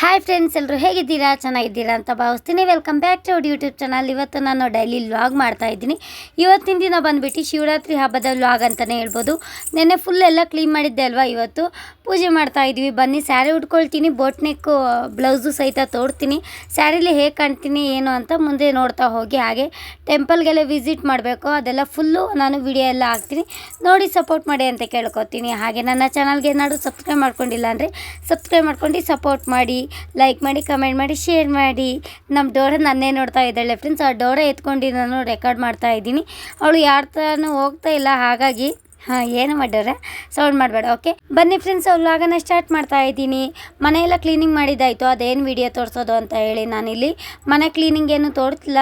Hi friends ಎಲ್ಲರೂ ಹೇಗಿದ್ದೀರಾ? ಚೆನ್ನಾಗಿದ್ದೀರಾ ಅಂತ ಭಾವಿಸ್ತೀನಿ. Welcome back to YouTube channel ಇವತ್ತು ನಾನು ಡೈಲಿ ವ್ಲಾಗ್ ಮಾಡ್ತಾ ಇದ್ದೀನಿ. ಇವತ್ತಿನ ದಿನ ಬಂದುಬಿಟ್ಟು ಶಿವರಾತ್ರಿ ಹಬ್ಬದ ವ್ಲಾಗ್ ಅಂತಲೇ ಹೇಳ್ಬೋದು. ನೆನ್ನೆ ಫುಲ್ ಎಲ್ಲ ಕ್ಲೀನ್ ಮಾಡಿದ್ದೆ ಅಲ್ವಾ ಇವತ್ತು? ಪೂಜೆ ಮಾಡ್ತಾ ಇದ್ವಿ ಬನ್ನಿ ಸ್ಯಾರಿ ಉಟ್ಕೊಳ್ತೀನಿ. ಬೋಟ್ ನೆಕ್ಕು ಬ್ಲೌಸು ಸಹಿತ ತೋಡ್ತೀನಿ. ಸ್ಯಾರಿಲಿ ಹೇಗೆ ಕಾಣ್ತೀನಿ, ಏನು ಅಂತ ಮುಂದೆ ನೋಡ್ತಾ ಹೋಗಿ. ಹಾಗೆ ಟೆಂಪಲ್ಗೆಲ್ಲ ವಿಸಿಟ್ ಮಾಡಬೇಕು. ಅದೆಲ್ಲ ಫುಲ್ಲು ನಾನು ವಿಡಿಯೋ ಎಲ್ಲ ಹಾಕ್ತೀನಿ. ನೋಡಿ ಸಪೋರ್ಟ್ ಮಾಡಿ ಅಂತ ಕೇಳ್ಕೊತೀನಿ. ಹಾಗೆ ನನ್ನ ಚಾನಲ್ಗೆ ಏನಾದರೂ ಸಬ್ಸ್ಕ್ರೈಬ್ ಮಾಡ್ಕೊಂಡಿಲ್ಲ ಅಂದರೆ ಸಬ್ಸ್ಕ್ರೈಬ್ ಮಾಡ್ಕೊಂಡು ಸಪೋರ್ಟ್ ಮಾಡಿ. ಲೈಕ್ ಮಾಡಿ ಕಮೆಂಟ್ ಮಾಡಿ ಶೇರ್ ಮಾಡಿ. ನಮ್ಮ ಡೋರ ನನ್ನೇ ನೋಡ್ತಾ ಇದ್ದಾಳೆ ಫ್ರೆಂಡ್ಸ್ ಆ ಡೋರ ಎತ್ಕೊಂಡು ನಾನು ರೆಕಾರ್ಡ್ ಮಾಡ್ತಾ ಇದ್ದೀನಿ. ಅವಳು ಯಾರ ಥರನೂ ಹೋಗ್ತಾ ಇಲ್ಲ. ಹಾಗಾಗಿ ಹಾಂ, ಏನು ಮಾಡ್ಯಾರ ಸೌಂಡ್ ಮಾಡಬೇಡ ಓಕೆ ಬನ್ನಿ ಫ್ರೆಂಡ್ಸ್ ವ್ಲಾಗನ್ನ ಸ್ಟಾರ್ಟ್ ಮಾಡ್ತಾ ಇದ್ದೀನಿ. ಮನೆಯೆಲ್ಲ ಕ್ಲೀನಿಂಗ್ ಮಾಡಿದ್ದಾಯಿತು, ಅದೇನು ವಿಡಿಯೋ ತೋರಿಸೋದು ಅಂತ ಹೇಳಿ ನಾನಿಲ್ಲಿ. ಮನೆ ಕ್ಲೀನಿಂಗ್ ಏನು ತೋರಿಸ್ತಿಲ್ಲ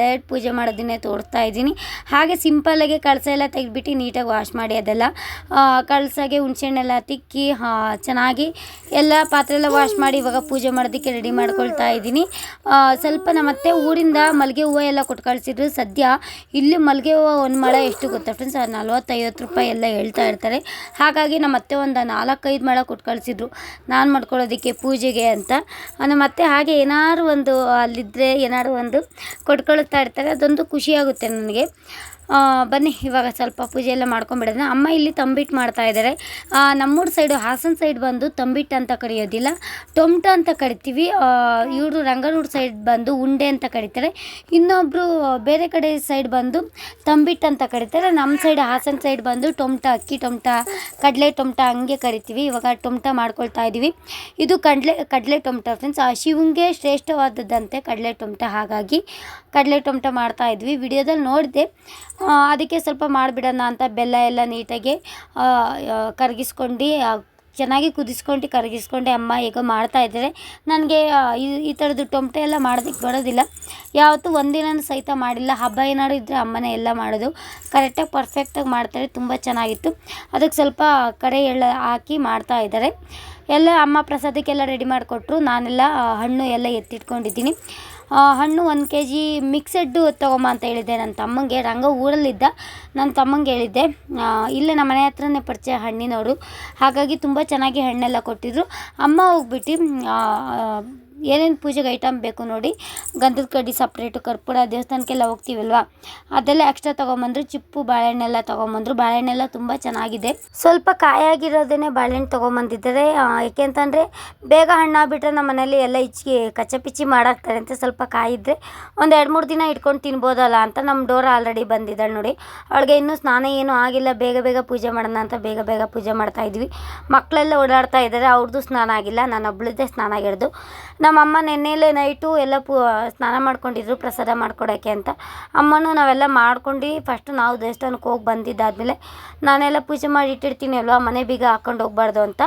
ಡೈರೆಕ್ಟ್ ಪೂಜೆ ಮಾಡೋದನ್ನೇ ತೋರಿಸ್ತಾ ಇದ್ದೀನಿ. ಹಾಗೆ ಸಿಂಪಲ್ಲಾಗಿ ಕಳಸ ಎಲ್ಲ ತೆಗೆದ್ಬಿಟ್ಟು ನೀಟಾಗಿ ವಾಶ್ ಮಾಡಿ ಅದೆಲ್ಲ. ಕಳಸಾಗೆ ಹುಣ್ಸೆಹಣ್ಣೆಲ್ಲ ತಿಕ್ಕಿ ಚೆನ್ನಾಗಿ ಎಲ್ಲ ಪಾತ್ರೆ ಎಲ್ಲ ವಾಶ್ ಮಾಡಿ ಇವಾಗ ಪೂಜೆ ಮಾಡೋದಕ್ಕೆ ರೆಡಿ ಮಾಡ್ಕೊಳ್ತಾ ಇದ್ದೀನಿ. ಸ್ವಲ್ಪ ಸ್ವಲ್ಪ ನಮ್ಮತ್ತೆ ಊರಿಂದ ಮಲ್ಲಿಗೆ ಹೂವು ಎಲ್ಲ ಕೊಟ್ಟು ಕಳಿಸಿದ್ರು. ಸದ್ಯ ಇಲ್ಲಿ ಮಲ್ಲಿಗೆ ಹೂವು ಒಂದು ಮಳೆ ಎಷ್ಟು ಗೊತ್ತಾ ಫ್ರೆಂಡ್ಸ್ ನಲ್ವತ್ತೈವತ್ತು ರೂಪಾಯಿ ಎಲ್ಲ ಹೇಳ್ತಾ ಇರ್ತಾರೆ. ಹಾಗಾಗಿ ನಮ್ಮ ಅತ್ತೆ ಒಂದು ನಾಲ್ಕೈದು ಮಳ ಕೊಟ್ಟು ಕಳಿಸಿದ್ರು. ನಾನು ಮಾಡ್ಕೊಳ್ಳೋದಕ್ಕೆ ಪೂಜೆಗೆ ಅಂತ. ನಮ್ಮ ಅತ್ತೆ ಹಾಗೆ ಏನಾದ್ರು ಒಂದು ಅಲ್ಲಿದ್ದರೆ ಏನಾದ್ರು ಒಂದು ಕೊಟ್ಕೊಳ್ತಾ ಇರ್ತಾರೆ. ಅದೊಂದು ಖುಷಿಯಾಗುತ್ತೆ ನನಗೆ. ಬನ್ನಿ, ಇವಾಗ ಸ್ವಲ್ಪ ಪೂಜೆ ಎಲ್ಲ ಮಾಡ್ಕೊಂಬಿಡೋಣ. ಅಮ್ಮ ಇಲ್ಲಿ ತಂಬಿಟ್ಟು ಮಾಡ್ತಾ ಇದ್ದಾರೆ ನಮ್ಮೂರು ಸೈಡು ಹಾಸನ ಸೈಡ್ ಬಂದು ತಂಬಿಟ್ಟು ಅಂತ ಕರೆಯೋದಿಲ್ಲ. ಟೊಮ್ಟ ಅಂತ ಕರಿತೀವಿ. ಇವರು ರಂಗನೂರು ಸೈಡ್ ಬಂದು ಉಂಡೆ ಅಂತ ಕರೀತಾರೆ. ಇನ್ನೊಬ್ಬರು ಬೇರೆ ಕಡೆ ಸೈಡ್ ಬಂದು ತಂಬಿಟ್ಟು ಅಂತ ಕರೀತಾರೆ. ನಮ್ಮ ಸೈಡ್ ಹಾಸನ ಸೈಡ್ ಬಂದು ಟೊಮ್ಟ, ಅಕ್ಕಿ ಟೊಮ್ಟ, ಕಡಲೆ ಟೊಮ್ಟ ಹಂಗೆ ಕರಿತೀವಿ. ಇವಾಗ ಟೊಮ್ಟ ಮಾಡ್ಕೊಳ್ತಾ ಇದ್ದೀವಿ ಇದು ಕಡಲೆ ಕಡಲೆ ಟೊಮ್ಟ ಫ್ರೆಂಡ್ಸ್ ಆ, ಶಿವಂಗೆ ಶ್ರೇಷ್ಠವಾದದ್ದಂತೆ ಕಡಲೆ ಟೊಮ್ಟ. ಹಾಗಾಗಿ ಕಡಲೆ ಟೊಮ್ಟ ಮಾಡ್ತಾ ಇದ್ವಿ. ವಿಡಿಯೋದಲ್ಲಿ ನೋಡಿದೆ ಅದಕ್ಕೆ ಸ್ವಲ್ಪ ಮಾಡಿಬಿಡೋಣ ಅಂತ ಬೆಲ್ಲ ಎಲ್ಲ ನೀಟಾಗಿ ಕರಗಿಸ್ಕೊಂಡು ಚೆನ್ನಾಗಿ ಕುದಿಸ್ಕೊಂಡು ಕರಗಿಸ್ಕೊಂಡು ಅಮ್ಮ ಈಗ ಮಾಡ್ತಾ ಇದ್ದಾರೆ. ನನಗೆ ಈ ಈ ಥರದ್ದು ಟೊಮಟೆ ಎಲ್ಲ ಮಾಡೋದಕ್ಕೆ ಬರೋದಿಲ್ಲ. ಯಾವತ್ತೂ ಒಂದಿನ ಸಹಿತ ಮಾಡಿಲ್ಲ. ಹಬ್ಬ ಏನಾದ್ರು ಇದ್ದರೆ ಅಮ್ಮನೇ ಎಲ್ಲ ಮಾಡೋದು. ಕರೆಕ್ಟಾಗಿ ಪರ್ಫೆಕ್ಟಾಗಿ ಮಾಡ್ತಾರೆ. ತುಂಬ ಚೆನ್ನಾಗಿತ್ತು. ಅದಕ್ಕೆ ಸ್ವಲ್ಪ ಕಡೆ ಎಲ್ಲ ಹಾಕಿ ಮಾಡ್ತಾ ಇದ್ದಾರೆ. ಎಲ್ಲ ಅಮ್ಮ ಪ್ರಸಾದಕ್ಕೆಲ್ಲ ರೆಡಿ ಮಾಡಿಕೊಟ್ರು. ನಾನೆಲ್ಲ ಹಣ್ಣು ಎಲ್ಲ ಎತ್ತಿಟ್ಕೊಂಡಿದ್ದೀನಿ. ಹಣ್ಣು ಒಂದು ಕೆ ಜಿ ಮಿಕ್ಸೆಡ್ಡು ತೊಗೊಂಬ ಅಂತ ಹೇಳಿದ್ದೆ. ನನ್ನ ತಮ್ಮಂಗೆ ರಂಗ ಊರಲ್ಲಿದ್ದ. ನನ್ನ ತಮ್ಮಂಗೆ ಹೇಳಿದ್ದೆ ಇಲ್ಲೇ ನಮ್ಮ ಮನೆ ಹತ್ರನೇ ಪರಿಚಯ ಹಣ್ಣಿನವರು. ಹಾಗಾಗಿ ತುಂಬ ಚೆನ್ನಾಗಿ ಹಣ್ಣೆಲ್ಲ ಕೊಟ್ಟಿದ್ದರು ಅಮ್ಮ ಹೋಗ್ಬಿಟ್ಟು ಏನೇನು ಪೂಜೆಗೆ ಐಟಮ್ ಬೇಕು ನೋಡಿ, ಗಂಧದ ಕಡ್ಡಿ ಸಪ್ರೇಟು ಕರ್ಪೂರ ದೇವಸ್ಥಾನಕ್ಕೆಲ್ಲ ಹೋಗ್ತೀವಲ್ವ? ಅದೆಲ್ಲ ಎಕ್ಸ್ಟ್ರಾ ತೊಗೊಂಬಂದ್ರು ಚಿಪ್ಪು, ಬಾಳೆಹಣ್ಣೆಲ್ಲ ತೊಗೊಂಬಂದ್ರು. ಬಾಳೆಹಣ್ಣೆಲ್ಲ ತುಂಬ ಚೆನ್ನಾಗಿದೆ. ಸ್ವಲ್ಪ ಕಾಯಾಗಿರೋದೇ ಬಾಳೆಹಣ್ಣು ತೊಗೊಂಬಂದಿದ್ದಾರೆ. ಏಕೆಂತಂದರೆ ಬೇಗ ಹಣ್ಣಾಗ್ಬಿಟ್ರೆ ನಮ್ಮ ಮನೇಲಿ ಎಲ್ಲ ಇಚ್ಚಿಗೆ ಕಚ್ಚಪಿಚ್ಚಿ ಮಾಡಾಕ್ತಾರೆ ಅಂತ ಸ್ವಲ್ಪ ಕಾಯಿದ್ರೆ ಒಂದು ಎರಡು ಮೂರು ದಿನ ಇಟ್ಕೊಂಡು ತಿನ್ಬೋದಲ್ಲ ಅಂತ ನಮ್ಮ ಡೋರ್ ಆಲ್ರೆಡಿ ಬಂದಿದ್ದಾಳೆ ನೋಡಿ. ಅವಳಿಗೆ ಇನ್ನೂ ಸ್ನಾನ ಏನೂ ಆಗಿಲ್ಲ. ಬೇಗ ಬೇಗ ಪೂಜೆ ಮಾಡೋಣ ಅಂತ ಬೇಗ ಬೇಗ ಪೂಜೆ ಮಾಡ್ತಾ ಇದ್ವಿ. ಮಕ್ಕಳೆಲ್ಲ ಓಡಾಡ್ತಾ ಇದ್ದಾರೆ. ಅವ್ರದ್ದು ಸ್ನಾನ ಆಗಿಲ್ಲ. ನಾನು ಒಬ್ಳದ್ದೇ ಸ್ನಾನ ಆಗಿರೋದು. ನಮ್ಮಮ್ಮ ನೆನ್ನೆಲೆ ನೈಟು ಎಲ್ಲ ಪೂ, ಸ್ನಾನ ಮಾಡ್ಕೊಂಡಿದ್ರು, ಪ್ರಸಾದ ಮಾಡ್ಕೊಡೋಕ್ಕೆ ಅಂತ. ಅಮ್ಮನೂ ನಾವೆಲ್ಲ ಮಾಡ್ಕೊಂಡು ಫಸ್ಟು ನಾವು ದೇವಸ್ಥಾನಕ್ಕೆ ಹೋಗಿ ಬಂದಿದ್ದಾದಮೇಲೆ ನಾನೆಲ್ಲ ಪೂಜೆ ಮಾಡಿ ಇಟ್ಟಿರ್ತೀನಿ ಅಲ್ವಾ, ಮನೆ ಬೀಗ ಹಾಕ್ಕೊಂಡು ಹೋಗ್ಬಾರ್ದು ಅಂತ.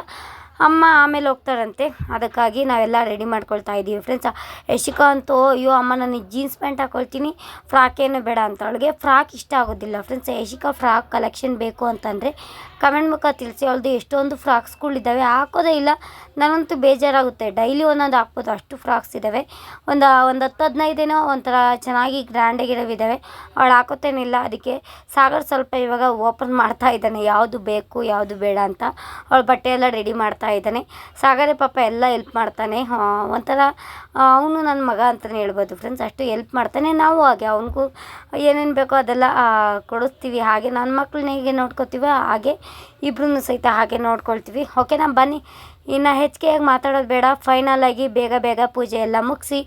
ಅಮ್ಮ ಆಮೇಲೆ ಹೋಗ್ತಾರಂತೆ. ಅದಕ್ಕಾಗಿ ನಾವೆಲ್ಲ ರೆಡಿ ಮಾಡ್ಕೊಳ್ತಾ ಇದ್ದೀವಿ ಫ್ರೆಂಡ್ಸ್ ಯಶಿಕಾ ಅಂತೂ ಅಯ್ಯೋ ಅಮ್ಮ ನನಗೆ ಜೀನ್ಸ್ ಪ್ಯಾಂಟ್ ಹಾಕೊಳ್ತೀನಿ ಫ್ರಾಕ್ ಏನು ಬೇಡ ಅಂತ. ಅವಳಿಗೆ ಫ್ರಾಕ್ ಇಷ್ಟ ಆಗೋದಿಲ್ಲ ಫ್ರೆಂಡ್ಸ್ ಯಶಿಕಾ ಫ್ರಾಕ್ ಕಲೆಕ್ಷನ್ ಬೇಕು ಅಂತಂದರೆ ಕಮೆಂಟ್ ಮುಖ ತಿಳಿಸಿ, ಅವಳದು ಎಷ್ಟೊಂದು ಫ್ರಾಕ್ಸ್ಗಳಿದ್ದಾವೆ ಹಾಕೋದೇ ಇಲ್ಲ. ನನಗಂತೂ ಬೇಜಾರಾಗುತ್ತೆ. ಡೈಲಿ ಒಂದೊಂದು ಹಾಕ್ಬೋದು, ಅಷ್ಟು ಫ್ರಾಕ್ಸ್ ಇದ್ದಾವೆ ಒಂದು ಒಂದು ಹತ್ತು ಹದಿನೈದೇನೋ ಒಂಥರ ಚೆನ್ನಾಗಿ ಗ್ರ್ಯಾಂಡಾಗಿರೋವಿದ್ದಾವೆ ಅವಳು ಹಾಕೋತೇನಿಲ್ಲ ಅದಕ್ಕೆ ಸಾಗರ್ ಸ್ವಲ್ಪ ಇವಾಗ ಓಪನ್ ಮಾಡ್ತಾ ಇದ್ದಾನೆ. ಯಾವುದು ಬೇಕು, ಯಾವುದು ಬೇಡ ಅಂತ. ಅವಳು ಬಟ್ಟೆ ಎಲ್ಲ ರೆಡಿ ಮಾಡ್ತಾ ಇದ್ದಾನೆ. ಸಾಗರೇ ಪಾಪ ಎಲ್ಲ ಹೆಲ್ಪ್ ಮಾಡ್ತಾನೆ. ಒಂಥರ ಅವನು ನನ್ನ ಮಗ ಅಂತಲೇ ಹೇಳ್ಬೋದು ಫ್ರೆಂಡ್ಸ್ ಅಷ್ಟು ಹೆಲ್ಪ್ ಮಾಡ್ತಾನೆ ನಾವು ಹಾಗೆ. ಅವನಿಗೂ ಏನೇನು ಬೇಕೋ ಅದೆಲ್ಲ ಕೊಡಿಸ್ತೀವಿ. ಹಾಗೆ ನನ್ನ ಮಕ್ಕಳನ್ನ ಹೇಗೆ ನೋಡ್ಕೋತೀವೋ ಹಾಗೆ. ಇಬ್ರೂ ಸಹಿತ ಹಾಗೆ ನೋಡ್ಕೊಳ್ತೀವಿ. ಓಕೆನಾ ಬನ್ನಿ. ಇನ್ನು ಹೆಚ್ಚಿಗೆಯಾಗಿ ಮಾತಾಡೋದು ಬೇಡ. ಫೈನಲ್ ಆಗಿ ಬೇಗ ಬೇಗ ಪೂಜೆ ಎಲ್ಲ ಮುಗಿಸಿ.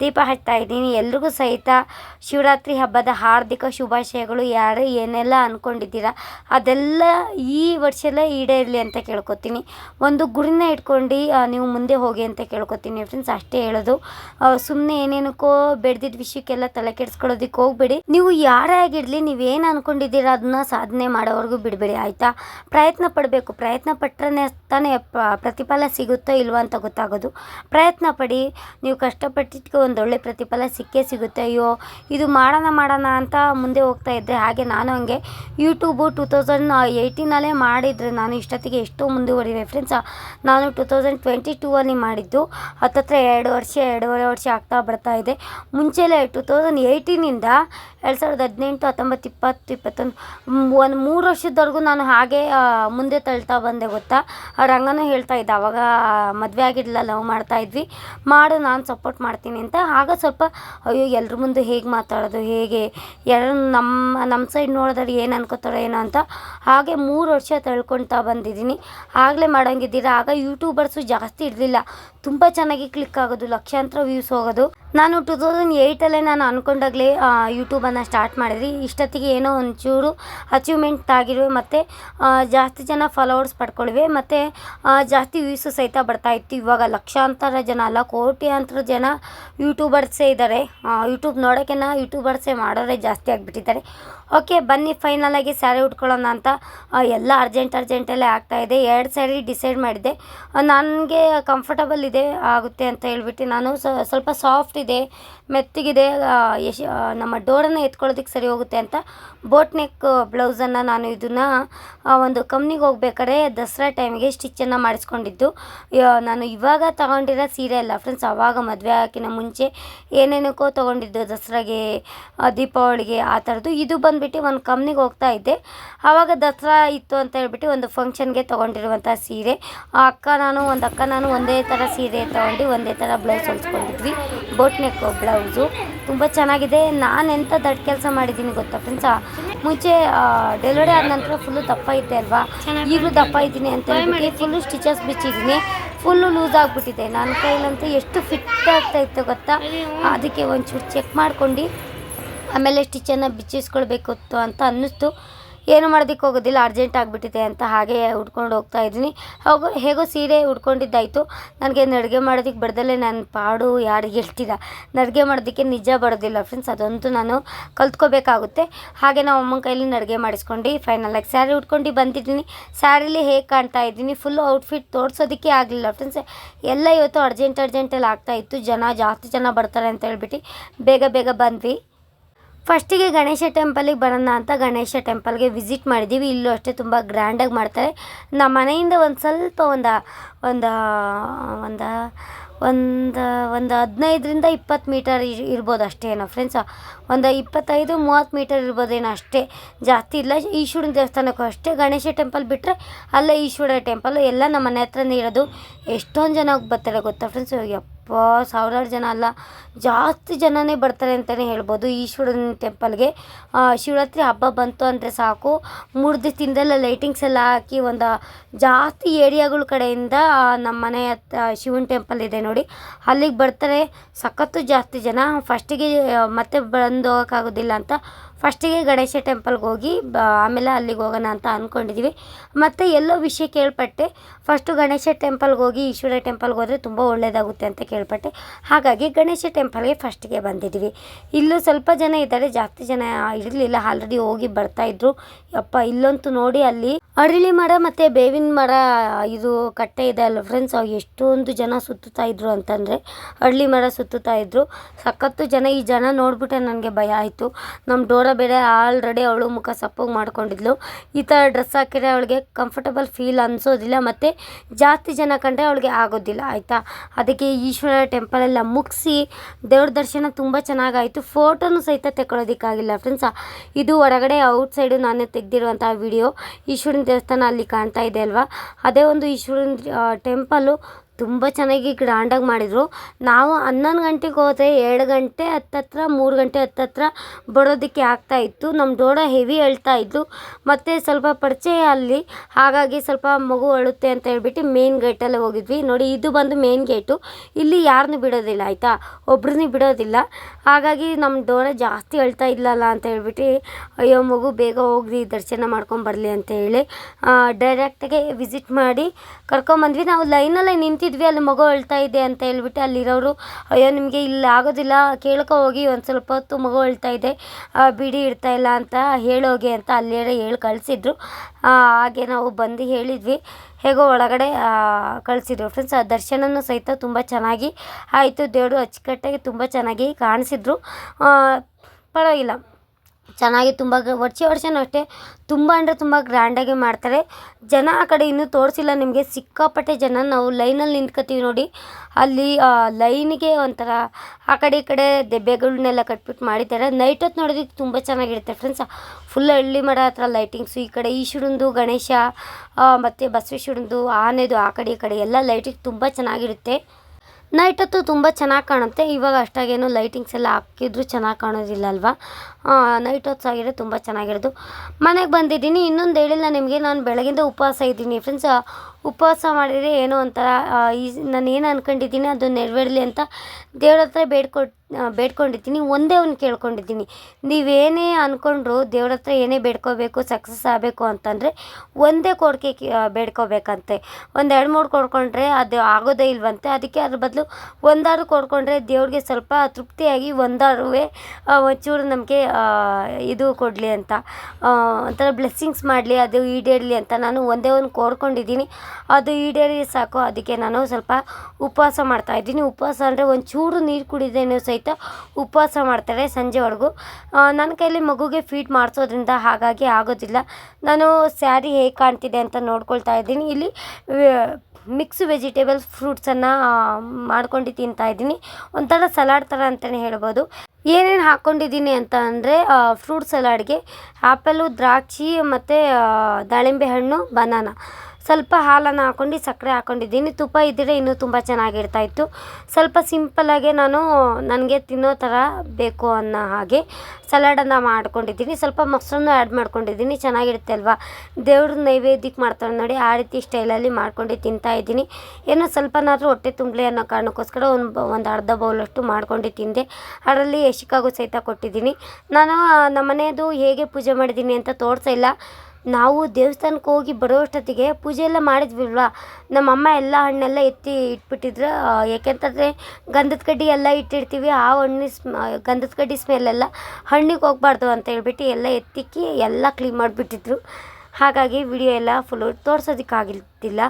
ದೀಪ ಹಚ್ತಾ ಇದ್ದೀನಿ. ಎಲ್ರಿಗೂ ಸಹಿತ ಶಿವರಾತ್ರಿ ಹಬ್ಬದ ಹಾರ್ದಿಕ ಶುಭಾಶಯಗಳು. ಯಾರು ಏನೆಲ್ಲ ಅಂದ್ಕೊಂಡಿದ್ದೀರಾ ಅದೆಲ್ಲ ಈ ವರ್ಷದಲ್ಲೇ ಈಡೇರಲಿ ಅಂತ ಕೇಳ್ಕೊತೀನಿ. ಒಂದು ಗುರಿನ ಇಟ್ಕೊಂಡು ನೀವು ಮುಂದೆ ಹೋಗಿ ಅಂತ ಕೇಳ್ಕೊತೀನಿ ಫ್ರೆಂಡ್ಸ್ ಅಷ್ಟೇ ಹೇಳೋದು. ಸುಮ್ಮನೆ ಏನೇನಕ್ಕೋ ಬೆಳೆದಿದ್ದ ವಿಷಯಕ್ಕೆಲ್ಲ ತಲೆ ಕೆಡಿಸ್ಕೊಳ್ಳೋದಕ್ಕೆ ಹೋಗ್ಬೇಡಿ. ನೀವು ಯಾರೇ ಆಗಿರಲಿ ನೀವೇನು ಅಂದ್ಕೊಂಡಿದ್ದೀರಾ ಅದನ್ನ ಸಾಧನೆ ಮಾಡೋವರೆಗೂ ಬಿಡಬೇಡಿ, ಆಯಿತಾ? ಪ್ರಯತ್ನ ಪಡಬೇಕು. ಪ್ರಯತ್ನ ಪಟ್ಟರೆ ತಾನೇ ಪ್ರತಿಫಲ ಸಿಗುತ್ತೋ ಇಲ್ವೋ ಅಂತ ಗೊತ್ತಾಗೋದು. ಪ್ರಯತ್ನ ಪಡಿ. ನೀವು ಕಷ್ಟಪಟ್ಟಿದ್ದಕ್ಕೆ ಒಂದೊಳ್ಳೆ ಪ್ರತಿಫಲ ಸಿಕ್ಕೇ ಸಿಗುತ್ತೆ. ಅಯ್ಯೋ, ಇದು ಮಾಡೋಣ ಮಾಡೋಣ ಅಂತ ಮುಂದೆ ಹೋಗ್ತಾ ಇದ್ದೆ ಹಾಗೆ ನಾನು ಹಂಗೆ ಯೂಟ್ಯೂಬು ಟೂ ತೌಸಂಡ್ ಏಯ್ಟೀನಲ್ಲೇ ಮಾಡಿದರೆ ನಾನು ಇಷ್ಟೊತ್ತಿಗೆ ಎಷ್ಟೋ ಮುಂದುವರಿದೆ ಫ್ರೆಂಡ್ಸ್, ನಾನು ಟೂ ತೌಸಂಡ್ ಟ್ವೆಂಟಿ ಟೂ ಅಲ್ಲಿ ಮಾಡಿದ್ದು ಹತ್ತತ್ರ ಎರಡು ವರ್ಷ, ಎರಡೂವರೆ ವರ್ಷ ಆಗ್ತಾ ಬರ್ತಾ ಇದೆ. ಮುಂಚೆಲೇ ಟೂ ತೌಸಂಡ್ ಏಯ್ಟೀನಿಂದ ಎರಡು ಸಾವಿರದ ಹದಿನೆಂಟು, ಹತ್ತೊಂಬತ್ತು, ಇಪ್ಪತ್ತು, ಇಪ್ಪತ್ತೊಂದು ಒಂದು ಮೂರು ವರ್ಷದವರೆಗೂ ನಾನು ಹಾಗೆ ಮುಂದೆ ತಳ್ತಾ ಬಂದೆ ಗೊತ್ತಾ? ಆ ಹಂಗನೂ ಹೇಳ್ತಾ ಇದ್ದ. ಅವಾಗ ಮದುವೆ ಆಗಿರಲಿಲ್ಲ ಲವ್ ಮಾಡ್ತಾ ಇದ್ವಿ. ಮಾಡು, ನಾನು ಸಪೋರ್ಟ್ ಮಾಡ್ತೀನಿ ಅಂತ. ಆಗ ಸ್ವಲ್ಪ, ಅಯ್ಯೋ, ಎಲ್ರ ಮುಂದೆ ಹೇಗೆ ಮಾತಾಡೋದು, ಹೇಗೆ? ಯಾರು ನಮ್ಮ ನಮ್ಮ ಸೈಡ್ ನೋಡಿದ್ರೆ ಏನು ಅನ್ಕೋತಾರೋ ಏನೋ ಅಂತ. ಹಾಗೆ ಮೂರು ವರ್ಷ ತಳ್ಕೊತಾ ಬಂದಿದ್ದೀನಿ. ಆಗಲೇ ಮಾಡೋಂಗಿದ್ದೀರಾ? ಆಗ ಯೂಟ್ಯೂಬರ್ಸು ಜಾಸ್ತಿ ಇರಲಿಲ್ಲ. ತುಂಬ ಚೆನ್ನಾಗಿ ಕ್ಲಿಕ್ ಆಗೋದು, ಲಕ್ಷಾಂತರ ವ್ಯೂಸ್ ಹೋಗೋದು. ನಾನು ಟು ತೌಸಂಡ್ ಏಯ್ಟಲ್ಲೇ ನಾನು ಅಂದ್ಕೊಂಡಾಗಲೇ ಯೂಟ್ಯೂಬನ್ನು ಸ್ಟಾರ್ಟ್ ಮಾಡಿದ್ರಿ. ಇಷ್ಟೊತ್ತಿಗೆ ಏನೋ ಒಂಚೂರು ಅಚೀವ್ಮೆಂಟ್ ಆಗಿರುವೆ ಮತ್ತು ಜಾಸ್ತಿ ಜನ ಫಾಲೋವರ್ಸ್ ಪಡ್ಕೊಳ್ವೆ ಮತ್ತು ಜಾಸ್ತಿ ವ್ಯೂಸು ಸಹಿತ ಬರ್ತಾ ಇತ್ತು. ಇವಾಗ ಲಕ್ಷಾಂತರ ಜನ ಅಲ್ಲ, ಕೋಟ್ಯಾಂತರ ಜನ ಯೂಟ್ಯೂಬರ್ಸೇ ಇದ್ದಾರೆ ಯೂಟ್ಯೂಬ್ ನೋಡೋಕ್ಕೆನ ಯೂಟ್ಯೂಬರ್ಸೇ ಮಾಡೋರೇ ಜಾಸ್ತಿ ಆಗಿಬಿಟ್ಟಿದ್ದಾರೆ. ಓಕೆ ಬನ್ನಿ ಫೈನಲಾಗಿ ಸ್ಯಾರಿ ಉಟ್ಕೊಳ್ಳೋಣ ಅಂತ ಎಲ್ಲ ಅರ್ಜೆಂಟ್ ಅರ್ಜೆಂಟಲ್ಲೇ ಆಗ್ತಾಯಿದೆ ಎರಡು ಸ್ಯಾರಿ ಡಿಸೈಡ್ ಮಾಡಿದೆ ನನಗೆ ಕಂಫರ್ಟಬಲ್ ಇದೆ ಆಗುತ್ತೆ ಅಂತ ಹೇಳ್ಬಿಟ್ಟು ನಾನು ಸ್ವಲ್ಪ ಸಾಫ್ಟ್ ಇದೆ, ಮೆತ್ತಗಿದೆ ಯಶ ನಮ್ಮ ಡೋರನ್ನು ಎತ್ಕೊಳ್ಳೋದಕ್ಕೆ ಸರಿ ಹೋಗುತ್ತೆ ಅಂತ ಬೋಟ್ ನೆಕ್ ಬ್ಲೌಸನ್ನು ನಾನು ಇದನ್ನು ಒಂದು ಕಂಪ್ನಿಗೆ ಹೋಗ್ಬೇಕಾದ್ರೆ ದಸರಾ ಟೈಮಿಗೆ ಸ್ಟಿಚ್ಚನ್ನು ಮಾಡಿಸ್ಕೊಂಡಿದ್ದು. ನಾನು ಇವಾಗ ತಗೊಂಡಿರೋ ಸೀರೆ ಅಲ್ಲ ಫ್ರೆಂಡ್ಸ್ ಆವಾಗ ಮದುವೆ ಹಾಕಿನ ಮುಂಚೆ ಏನೇನಕ್ಕೋ ತೊಗೊಂಡಿದ್ದು ದಸರಾಗೆ ದೀಪಾವಳಿಗೆ, ಆ ಥರದ್ದು ಇದು ಬಂದುಬಿಟ್ಟು ಒಂದು ಕಂಪ್ನಿಗೆ ಹೋಗ್ತಾ ಇದ್ದೆ. ಆವಾಗ ದಸರಾ ಇತ್ತು ಅಂತ ಹೇಳ್ಬಿಟ್ಟು ಒಂದು ಫಂಕ್ಷನ್ಗೆ ತೊಗೊಂಡಿರುವಂಥ ಸೀರೆ. ಆ ಅಕ್ಕ ನಾನು, ಒಂದು ಅಕ್ಕ ನಾನು ಒಂದೇ ಥರ ಸೀರೆ ತೊಗೊಂಡು ಒಂದೇ ಥರ ಬ್ಲೌಸ್ ಹೊಲ್ಸ್ಕೊಂಡಿದ್ವಿ. Boat neck blouse. ತುಂಬ ಚೆನ್ನಾಗಿದೆ. ನಾನು ಎಂಥ ದೊಡ್ಡ ಕೆಲಸ ಮಾಡಿದ್ದೀನಿ ಗೊತ್ತಾ ಫ್ರೆಂಡ್ಸ್? ಮುಂಚೆ ಡೆಲಿವರಿ ಆದ ನಂತರ ಫುಲ್ಲು ದಪ್ಪ ಇದ್ದೆ ಅಲ್ವಾ? ಈಗಲೂ ದಪ್ಪ ಇದ್ದೀನಿ ಅಂತ ಹೇಳಿ ಫುಲ್ಲು ಸ್ಟಿಚಸ್ ಬಿಚ್ಚಿದ್ದೀನಿ. ಫುಲ್ಲು ಲೂಸ್ ಆಗಿಬಿಟ್ಟಿದೆ. ನನ್ನ ಕೈಲಂತೂ ಎಷ್ಟು ಫಿಟ್ ಆಗ್ತಾ ಇತ್ತು ಗೊತ್ತಾ? ಅದಕ್ಕೆ ಒಂಚೂರು ಚೆಕ್ ಮಾಡ್ಕೊಂಡು ಆಮೇಲೆ ಸ್ಟಿಚನ್ನು ಬಿಚ್ಚಿಸ್ಕೊಳ್ಬೇಕಿತ್ತು ಅಂತ ಅನ್ನಿಸ್ತು. ಏನು ಮಾಡೋದಕ್ಕೆ ಹೋಗೋದಿಲ್ಲ ಅರ್ಜೆಂಟ್ ಆಗಿಬಿಟ್ಟಿದೆ ಅಂತ ಹಾಗೆ ಉಟ್ಕೊಂಡು ಹೋಗ್ತಾ ಇದ್ದೀನಿ. ಹಾಗೂ, ಹೇಗೋ ಸೀರೆ ಉಟ್ಕೊಂಡಿದ್ದಾಯಿತು. ನನಗೆ ಅಡುಗೆ ಮಾಡೋದಕ್ಕೆ ಬಡ್ದಲ್ಲೇ ನಾನು ಪಾಡು ಯಾರಿಗೆ ಹೇಳ್ತೀರಾ? ಅಡುಗೆ ಮಾಡೋದಕ್ಕೆ ನಿಜ ಬರೋದಿಲ್ಲ ಫ್ರೆಂಡ್ಸ್ ಅದಂತೂ ನಾನು ಕಲ್ತ್ಕೋಬೇಕಾಗುತ್ತೆ. ಹಾಗೆ ನಾವು ಅಮ್ಮನ ಕೈಲಿ ಅಡುಗೆ ಮಾಡಿಸ್ಕೊಂಡು ಫೈನಲಾಗಿ ಸ್ಯಾರಿ ಉಟ್ಕೊಂಡು ಬಂದಿದ್ದೀನಿ. ಸ್ಯಾರಿಲಿ ಹೇಗೆ ಕಾಣ್ತಾ ಇದ್ದೀನಿ ಫುಲ್ಲು ಔಟ್ಫಿಟ್ ತೋರಿಸೋದಕ್ಕೆ ಆಗಲಿಲ್ಲ ಫ್ರೆಂಡ್ಸ್ ಎಲ್ಲ ಇವತ್ತು ಅರ್ಜೆಂಟ್ ಅರ್ಜೆಂಟಲ್ಲಿ ಆಗ್ತಾಯಿತ್ತು ಜನ ಜಾಸ್ತಿ ಜನ ಬರ್ತಾರೆ ಅಂತ ಹೇಳ್ಬಿಟ್ಟು ಬೇಗ ಬೇಗ ಬಂದ್ವಿ. ಫಸ್ಟಿಗೆ ಗಣೇಶ ಟೆಂಪಲಿಗೆ ಬರೋಣ ಅಂತ ಗಣೇಶ ಟೆಂಪಲ್ಗೆ ವಿಸಿಟ್ ಮಾಡಿದ್ದೀವಿ. ಇಲ್ಲೂ ಅಷ್ಟೇ ತುಂಬ ಗ್ರ್ಯಾಂಡಾಗಿ ಮಾಡ್ತಾರೆ. ನಮ್ಮ ಮನೆಯಿಂದ ಒಂದು ಸ್ವಲ್ಪ ಒಂದು ಒಂದು ಒಂದು ಒಂದು ಒಂದು ಹದಿನೈದರಿಂದ ಇಪ್ಪತ್ತು ಮೀಟರ್ ಇರ್ಬೋದು ಅಷ್ಟೇನೋ ಫ್ರೆಂಡ್ಸ್ ಒಂದು ಇಪ್ಪತ್ತೈದು, ಮೂವತ್ತು ಮೀಟರ್ ಇರ್ಬೋದೇನೋ ಅಷ್ಟೇ. ಜಾಸ್ತಿ ಇಲ್ಲ. ಈಶ್ವರನ ದೇವಸ್ಥಾನಕ್ಕೂ ಅಷ್ಟೇ ಗಣೇಶ ಟೆಂಪಲ್ ಬಿಟ್ಟರೆ ಅಲ್ಲೇ ಈಶ್ವರ ಟೆಂಪಲ್ ಎಲ್ಲ ನಮ್ಮ ಮನೆ ಹತ್ರನೇ ಇರೋದು. ಎಷ್ಟೊಂದು ಜನ ಬರ್ತಾರೆ ಗೊತ್ತಾ ಫ್ರೆಂಡ್ಸ್ ಯಪ್ಪ. ಸಾವಿರಾರು ಜನ ಅಲ್ಲ, ಜಾಸ್ತಿ ಜನನೇ ಬರ್ತಾರೆ ಅಂತಲೇ ಹೇಳ್ಬೋದು ಈಶ್ವರನ ಟೆಂಪಲ್ಗೆ ಶಿವರಾತ್ರಿ ಹಬ್ಬ ಬಂತು ಅಂದರೆ ಸಾಕು. ಮೂರು ದಿವಸದಿಂದೆಲ್ಲ ಲೈಟಿಂಗ್ಸ್ ಎಲ್ಲ ಹಾಕಿ ಒಂದು ಜಾಸ್ತಿ ಏರಿಯಾಗಳ ಕಡೆಯಿಂದ ನಮ್ಮ ಮನೆ ಹತ್ರ ಶಿವನ ಟೆಂಪಲ್ ಇದೆ ನೋಡಿ. ಅಲ್ಲಿಗೆ ಬರ್ತಾರೆ ಸಖತ್ತು ಜಾಸ್ತಿ ಜನ. ಫಸ್ಟಿಗೆ ಮತ್ತೆ ಬಂದು ಹೋಗೋಕ್ಕಾಗೋದಿಲ್ಲ ಅಂತ ಫಸ್ಟಿಗೆ ಗಣೇಶ ಟೆಂಪಲ್ಗೆ ಹೋಗಿ, ಬ, ಆಮೇಲೆ ಅಲ್ಲಿಗೆ ಹೋಗೋಣ ಅಂತ ಅಂದ್ಕೊಂಡಿದ್ದೀವಿ ಮತ್ತು ಎಲ್ಲೋ ವಿಷಯ ಕೇಳ್ಪಟ್ಟೆ, ಫಸ್ಟು ಗಣೇಶ ಟೆಂಪಲ್ಗೆ ಹೋಗಿ, ಈಶ್ವರ ಟೆಂಪಲ್ಗೆ ಹೋದರೆ ತುಂಬ ಒಳ್ಳೆಯದಾಗುತ್ತೆ ಅಂತ ಕೇಳ್ಪಟ್ಟೆ. ಹಾಗಾಗಿ ಗಣೇಶ ಟೆಂಪಲ್ಗೆ ಫಸ್ಟಿಗೆ ಬಂದಿದ್ದೀವಿ ಇಲ್ಲೂ ಸ್ವಲ್ಪ ಜನ ಇದ್ದಾರೆ, ಜಾಸ್ತಿ ಜನ ಇರಲಿಲ್ಲ, ಆಲ್ರೆಡಿ ಹೋಗಿ ಬರ್ತಾಯಿದ್ರು ಯಪ್ಪ, ಇಲ್ಲಂತೂ ನೋಡಿ ಅಲ್ಲಿ ಅರಳಿ ಮರ ಮತ್ತು ಬೇವಿನ ಮರ, ಇದು ಕಟ್ಟೆ ಇದೆ ಅಲ್ಲ ಫ್ರೆಂಡ್ಸ್ ಎಷ್ಟೊಂದು ಜನ ಸುತ್ತುತ್ತಾ ಇದ್ರು ಅಂತಂದರೆ, ಅರಳಿ ಮರ ಸುತ್ತುತ್ತಾ ಇದ್ರು. ಸಖತ್ತು ಜನ ಈ ಜನ ನೋಡಿಬಿಟ್ಟೆ ನನಗೆ ಭಯ ಆಯಿತು. ನಮ್ಮ ಡೋರ ಬೇರೆ ಆಲ್ರೆಡಿ ಅವಳು ಮುಖ ಸಪ್ಪಗೆ ಮಾಡ್ಕೊಂಡಿದ್ಲು. ಈ ಥರ ಡ್ರೆಸ್ ಹಾಕಿದ್ರೆ ಅವಳಿಗೆ ಕಂಫರ್ಟಬಲ್ ಫೀಲ್ ಅನಿಸೋದಿಲ್ಲ ಮತ್ತು ಜಾಸ್ತಿ ಜನ ಕಂಡ್ರೆ ಅವಳಿಗೆ ಆಗೋದಿಲ್ಲ, ಆಯಿತಾ? ಅದಕ್ಕೆ ಈಶ್ವರ ಟೆಂಪಲ್ ಎಲ್ಲ ಮುಗಿಸಿ ದೇವ್ರ ದರ್ಶನ ತುಂಬ ಚೆನ್ನಾಗಾಯಿತು. ಫೋಟೋನು ಸಹಿತ ತೆಕ್ಕೊಳ್ಳೋದಕ್ಕಾಗಿಲ್ಲ ಫ್ರೆಂಡ್ಸ್ ಇದು ಹೊರಗಡೆ ಔಟ್ ಸೈಡು ನಾನೇ ತೆಗೆದಿರುವಂಥ ವಿಡಿಯೋ ಈಶ್ವರನ ದೇವಸ್ಥಾನ ಅಲ್ಲಿ ಕಾಣ್ತಾ ಇದೆ ಅಲ್ವಾ? ಅದೇ ಒಂದು ಈಶ್ವರನ ಟೆಂಪಲ್ಲು ತುಂಬ ಚೆನ್ನಾಗಿ ಗ್ರ್ಯಾಂಡಾಗಿ ಮಾಡಿದರು. ನಾವು ಹನ್ನೊಂದು ಗಂಟೆಗೆ ಹೋದರೆ ಎರಡು ಗಂಟೆ ಹತ್ತತ್ರ, ಮೂರು ಗಂಟೆ ಹತ್ತತ್ರ ಬರೋದಕ್ಕೆ ಆಗ್ತಾ ಇತ್ತು. ನಮ್ಮ ಡೋಡ ಹೆವಿ ಅಳ್ತಾ ಇದ್ದು ಮತ್ತು ಸ್ವಲ್ಪ ಪರಿಚಯ ಅಲ್ಲಿ, ಹಾಗಾಗಿ ಸ್ವಲ್ಪ ಮಗು ಅಳುತ್ತೆ ಅಂತ ಹೇಳ್ಬಿಟ್ಟು ಮೇನ್ ಗೇಟಲ್ಲೇ ಹೋಗಿದ್ವಿ. ನೋಡಿ, ಇದು ಬಂದು ಮೇನ್ ಗೇಟು ಇಲ್ಲಿ ಯಾರನ್ನೂ ಬಿಡೋದಿಲ್ಲ, ಆಯಿತಾ? ಒಬ್ರನ್ನೂ ಬಿಡೋದಿಲ್ಲ. ಹಾಗಾಗಿ ನಮ್ಮ ಡೋಡ ಜಾಸ್ತಿ ಅಳ್ತಾ ಇಲ್ಲಲ್ಲ ಅಂತ ಹೇಳ್ಬಿಟ್ಟು, ಅಯ್ಯೋ ಮಗು, ಬೇಗ ಹೋಗಿ ದರ್ಶನ ಮಾಡ್ಕೊಂಡು ಬರಲಿ ಅಂತ ಹೇಳಿ ಡೈರೆಕ್ಟಾಗೆ ವಿಸಿಟ್ ಮಾಡಿ ಕರ್ಕೊಂಬಂದ್ವಿ. ನಾವು ಲೈನಲ್ಲೇ ನಿಂತಿದ್ವಿ. ಅಲ್ಲಿ ಮಗು ಅಳ್ತಾ ಇದೆ ಅಂತ ಹೇಳ್ಬಿಟ್ಟು ಅಲ್ಲಿರೋರು, ಅಯ್ಯೋ, ನಿಮಗೆ ಇಲ್ಲಿ ಆಗೋದಿಲ್ಲ, ಕೇಳ್ಕೊ ಹೋಗಿ, ಒಂದು ಸ್ವಲ್ಪ ಹೊತ್ತು ಮಗು ಅಳ್ತಾ ಇದೆ ಬಿಡಿ ಇಡ್ತಾ ಇಲ್ಲ ಅಂತ ಹೇಳೋಗಿ ಅಂತ ಅಲ್ಲಿಯೇ ಹೇಳಿ ಕಳಿಸಿದ್ರು. ಹಾಗೆ ನಾವು ಬಂದು ಹೇಳಿದ್ವಿ. ಹೇಗೋ ಒಳಗಡೆ ಕಳಿಸಿದ್ರು. ಫ್ರೆಂಡ್ಸ್ ಆ ದರ್ಶನವೂ ಸಹಿತ ತುಂಬ ಚೆನ್ನಾಗಿ ಆಯಿತು. ದೇವರು ಅಚ್ಚುಕಟ್ಟಾಗಿ ತುಂಬ ಚೆನ್ನಾಗಿ ಕಾಣಿಸಿದ್ರು. ಪರವಾಗಿಲ್ಲ. ಚೆನ್ನಾಗಿ ತುಂಬ ವರ್ಷ ವರ್ಷನೂ ಅಷ್ಟೇ ತುಂಬ ಅಂದರೆ ತುಂಬ ಗ್ರ್ಯಾಂಡಾಗಿ ಮಾಡ್ತಾರೆ. ಜನ ಆ ಕಡೆ ಇನ್ನೂ ತೋರಿಸಿಲ್ಲ ನಿಮಗೆ, ಸಿಕ್ಕಾಪಟ್ಟೆ ಜನ ನಾವು ಲೈನಲ್ಲಿ ನಿಂತ್ಕೊತೀವಿ ನೋಡಿ. ಅಲ್ಲಿ ಲೈನಿಗೆ ಒಂಥರ ಆ ಕಡೆ ಈ ಕಡೆ ದೆಬ್ಬೆಗಳನ್ನೆಲ್ಲ ಕಟ್ಬಿಟ್ಟು ಮಾಡಿದ್ದಾರೆ. ನೈಟ್ ಹೊತ್ತು ನೋಡೋದಕ್ಕೆ ತುಂಬ ಚೆನ್ನಾಗಿರುತ್ತೆ ಫ್ರೆಂಡ್ಸ್ ಫುಲ್ ಹಳ್ಳಿ ಮರ ಹತ್ರ ಲೈಟಿಂಗ್ಸು ಈ ಕಡೆ ಈಶ್ವರಂದು ಗಣೇಶ ಮತ್ತು ಬಸವೇಶ್ವರಂದು ಆನೆದು, ಆ ಕಡೆ ಈ ಕಡೆ ಎಲ್ಲ ಲೈಟಿಂಗ್ ತುಂಬ ಚೆನ್ನಾಗಿರುತ್ತೆ. ನೈಟ್ ಹೊತ್ತು ತುಂಬ ಚೆನ್ನಾಗಿ ಕಾಣುತ್ತೆ. ಇವಾಗ ಅಷ್ಟಾಗೇನು ಲೈಟಿಂಗ್ಸ್ ಎಲ್ಲ ಹಾಕಿದ್ರು ಚೆನ್ನಾಗಿ ಕಾಣೋದಿಲ್ಲ ಅಲ್ವಾ? ನೈಟ್ ಹೊತ್ತು ಆಗಿದೆ ತುಂಬ ಚೆನ್ನಾಗಿರೋದು. ಮನೆಗೆ ಬಂದಿದ್ದೀನಿ, ಇನ್ನೊಂದು ಹೇಳಿಲ್ಲ ನಿಮಗೆ, ನಾನು ಬೆಳಗಿಂದ ಉಪವಾಸ ಇದ್ದೀನಿ. ಫ್ರೆಂಡ್ಸ್ ಉಪವಾಸ ಮಾಡಿದರೆ ಏನೋ ಒಂಥರ ಈ ನಾನು ಏನು ಅಂದ್ಕೊಂಡಿದ್ದೀನಿ ಅದು ನೆರವೇರಲಿ ಅಂತ ದೇವ್ರ ಹತ್ರ ಬೇಡ್ಕೊಟ್ ಬೇಡ್ಕೊಂಡಿದ್ದೀನಿ. ಒಂದೇ ಒಂದು ಕೇಳ್ಕೊಂಡಿದ್ದೀನಿ. ನೀವೇನೇ ಅಂದ್ಕೊಂಡ್ರು ದೇವ್ರ ಹತ್ರ ಏನೇ ಬೇಡ್ಕೋಬೇಕು ಸಕ್ಸಸ್ ಆಗಬೇಕು ಅಂತಂದರೆ ಒಂದೇ ಕೋರಿಕೆ ಬೇಡ್ಕೋಬೇಕಂತೆ. ಒಂದು ಎರಡು ಮೂರು ಕೊಡ್ಕೊಂಡ್ರೆ ಅದು ಆಗೋದೇ ಇಲ್ವಂತೆ. ಅದಕ್ಕೆ ಅದ್ರ ಬದಲು ಒಂದಾದ್ರು ಕೊಡ್ಕೊಂಡ್ರೆ ದೇವ್ರಿಗೆ ಸ್ವಲ್ಪ ತೃಪ್ತಿಯಾಗಿ ಒಂದಾರುವೆ ಒಂಚೂರು ನಮಗೆ ಇದು ಕೊಡಲಿ ಅಂತ. ಒಂಥರ ಬ್ಲೆಸ್ಸಿಂಗ್ಸ್ ಮಾಡಲಿ, ಅದು ಈಡೇರಲಿ ಅಂತ ನಾನು ಒಂದೇ ಒಂದು ಕೋರ್ಕೊಂಡಿದ್ದೀನಿ. ಅದು ಈಡೇರಿ ಸಾಕು, ಅದಕ್ಕೆ ನಾನು ಸ್ವಲ್ಪ ಉಪವಾಸ ಮಾಡ್ತಾಯಿದ್ದೀನಿ ಉಪವಾಸ ಅಂದರೆ ಒಂಚೂರು ನೀರು ಕುಡಿದೇನೂ ಸಹಿತ ಉಪವಾಸ ಮಾಡ್ತಾರೆ ಸಂಜೆವರೆಗೂ. ನನ್ನ ಕೈಯಲ್ಲಿ ಮಗುಗೆ ಫೀಡ್ ಮಾಡಿಸೋದ್ರಿಂದ ಹಾಗಾಗಿ ಆಗೋದಿಲ್ಲ. ನಾನು ಸ್ಯಾರಿ ಹೇಗೆ ಕಾಣ್ತಿದೆ ಅಂತ ನೋಡ್ಕೊಳ್ತಾ ಇದ್ದೀನಿ. ಇಲ್ಲಿ ಮಿಕ್ಸ್ ವೆಜಿಟೇಬಲ್ಸ್ ಫ್ರೂಟ್ಸನ್ನು ಮಾಡ್ಕೊಂಡು ತಿಂತಾ ಇದ್ದೀನಿ. ಒಂಥರ ಸಲಾಡ್ ಥರ ಅಂತಲೇ ಹೇಳ್ಬೋದು. ಏನೇನು ಹಾಕ್ಕೊಂಡಿದ್ದೀನಿ ಅಂತ ಅಂದರೆ ಫ್ರೂಟ್ ಸಲಾಡ್ಗೆ ಆ್ಯಪಲ್ಲು ದ್ರಾಕ್ಷಿ ಮತ್ತು ದಾಳಿಂಬೆ ಹಣ್ಣು ಬನಾನ ಸ್ವಲ್ಪ ಹಾಲನ್ನು ಹಾಕ್ಕೊಂಡು ಸಕ್ಕರೆ ಹಾಕ್ಕೊಂಡಿದ್ದೀನಿ ತುಪ್ಪ ಇದ್ದರೆ ಇನ್ನೂ ತುಂಬ ಚೆನ್ನಾಗಿರ್ತಾಯಿತ್ತು ಸ್ವಲ್ಪ ಸಿಂಪಲ್ಲಾಗೆ ನಾನು ನನಗೆ ತಿನ್ನೋ ಥರ ಬೇಕು ಅನ್ನೋ ಹಾಗೆ ಸಲಾಡನ್ನು ಮಾಡ್ಕೊಂಡಿದ್ದೀನಿ. ಸ್ವಲ್ಪ ಮೊಸರನ್ನು ಆ್ಯಡ್ ಮಾಡ್ಕೊಂಡಿದ್ದೀನಿ. ಚೆನ್ನಾಗಿರುತ್ತೆ ಅಲ್ವಾ? ದೇವ್ರ ನೈವೇದ್ಯಕ್ಕೆ ಮಾಡ್ತಾರೆ ನೋಡಿ, ಆ ರೀತಿ ಸ್ಟೈಲಲ್ಲಿ ಮಾಡ್ಕೊಂಡು ತಿಂತಾಯಿದ್ದೀನಿ ಏನೋ ಸ್ವಲ್ಪನಾದರೂ ಹೊಟ್ಟೆ ತುಂಬಲಿ ಅನ್ನೋ ಕಾರಣಕ್ಕೋಸ್ಕರ ಒಂದು ಒಂದು ಅರ್ಧ ಬೌಲಷ್ಟು ಮಾಡ್ಕೊಂಡು ತಿಂದೆ. ಅದರಲ್ಲಿ ಯಶಿಕಾಗೂ ಸಹಿತ ಕೊಟ್ಟಿದ್ದೀನಿ. ನಾನು ನಮ್ಮನೆಯದು ಹೇಗೆ ಪೂಜೆ ಮಾಡಿದ್ದೀನಿ ಅಂತ ತೋರಿಸೇ ಇಲ್ಲ. ನಾವು ದೇವಸ್ಥಾನಕ್ಕೆ ಹೋಗಿ ಬರೋಷ್ಟೊತ್ತಿಗೆ ಪೂಜೆ ಎಲ್ಲ ಮಾಡಿದ್ವಿಲ್ವಾ? ನಮ್ಮಮ್ಮ ಎಲ್ಲ ಹಣ್ಣೆಲ್ಲ ಎತ್ತಿ ಇಟ್ಬಿಟ್ಟಿದ್ರು. ಯಾಕೆಂತಂದರೆ ಗಂಧದ ಕಡ್ಡಿ ಎಲ್ಲ ಇಟ್ಟಿರ್ತೀವಿ, ಆ ಹಣ್ಣು ಸ್ಮ ಗಂಧದ ಕಡ್ಡಿ ಸ್ಮೆಲ್ಲೆಲ್ಲ ಹಣ್ಣಿಗೆ ಹೋಗ್ಬಾರ್ದು ಅಂತ ಹೇಳ್ಬಿಟ್ಟು ಎಲ್ಲ ಎತ್ತಿಕ್ಕಿ ಎಲ್ಲ ಕ್ಲೀನ್ ಮಾಡಿಬಿಟ್ಟಿದ್ರು. ಹಾಗಾಗಿ ವಿಡಿಯೋ ಎಲ್ಲ ಫುಲ್ಲು ತೋರ್ಸೋದಕ್ಕಾಗಿರ್ತಿಲ್ಲ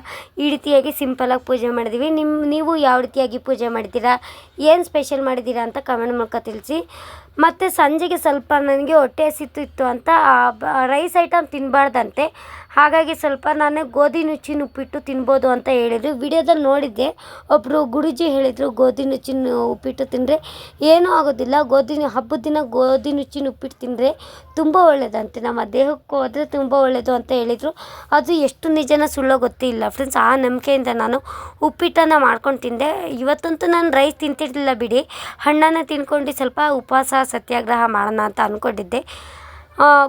ಈ ರೀತಿಯಾಗಿ ಸಿಂಪಲಾಗಿ ಪೂಜೆ ಮಾಡಿದ್ವಿ. ನಿಮ್ಮ ನೀವು ಯಾವ ರೀತಿಯಾಗಿ ಪೂಜೆ ಮಾಡಿದ್ದೀರಾ? ಏನು ಸ್ಪೆಷಲ್ ಮಾಡಿದ್ದೀರಾ ಅಂತ ಕಮೆಂಟ್ ಮೂಲಕ ತಿಳಿಸಿ. ಮತ್ತು ಸಂಜೆಗೆ ಸ್ವಲ್ಪ ನನಗೆ ಹೊಟ್ಟೆ ಹಸಿತಿತ್ತು ಅಂತ ರೈಸ್ ಐಟಮ್ ತಿನ್ನಬಾರ್ದಂತೆ ಹಾಗಾಗಿ ಸ್ವಲ್ಪ ನಾನು ಗೋಧಿ ನುಚ್ಚಿನ ಉಪ್ಪಿಟ್ಟು ತಿನ್ಬೋದು ಅಂತ ಹೇಳಿದರು. ವಿಡಿಯೋದಲ್ಲಿ ನೋಡಿದ್ದೆ. ಒಬ್ಬರು ಗುರೂಜಿ ಹೇಳಿದರು ಗೋಧಿ ನುಚ್ಚಿನ ಉಪ್ಪಿಟ್ಟು ತಿಂದರೆ ಏನೂ ಆಗೋದಿಲ್ಲ. ಗೋಧಿ ಹಬ್ಬದ ದಿನ ಗೋಧಿ ನುಚ್ಚಿನ ಉಪ್ಪಿಟ್ಟು ತಿಂದರೆ ತುಂಬ ಒಳ್ಳೆಯದಂತೆ ನಮ್ಮ ದೇಹಕ್ಕೆ ಹೋದರೆ ತುಂಬ ಒಳ್ಳೆಯದು ಅಂತ ಹೇಳಿದರು. ಅದು ಎಷ್ಟು ನಿಜನ ಸುಳ್ಳೋ ಗೊತ್ತಿಲ್ಲ ಫ್ರೆಂಡ್ಸ್. ಆ ನಂಬಿಕೆಯಿಂದ ನಾನು ಉಪ್ಪಿಟ್ಟನ್ನು ಮಾಡ್ಕೊಂಡು ತಿಂದೆ. ಇವತ್ತಂತೂ ನಾನು ರೈಸ್ ತಿಂತಿರಲಿಲ್ಲ ಬಿಡಿ. ಹಣ್ಣನ್ನು ತಿನ್ಕೊಂಡು ಸ್ವಲ್ಪ ಉಪವಾಸ ಸತ್ಯಾಗ್ರಹ ಮಾಡೋಣ ಅಂತ ಅಂದ್ಕೊಂಡಿದ್ದೆ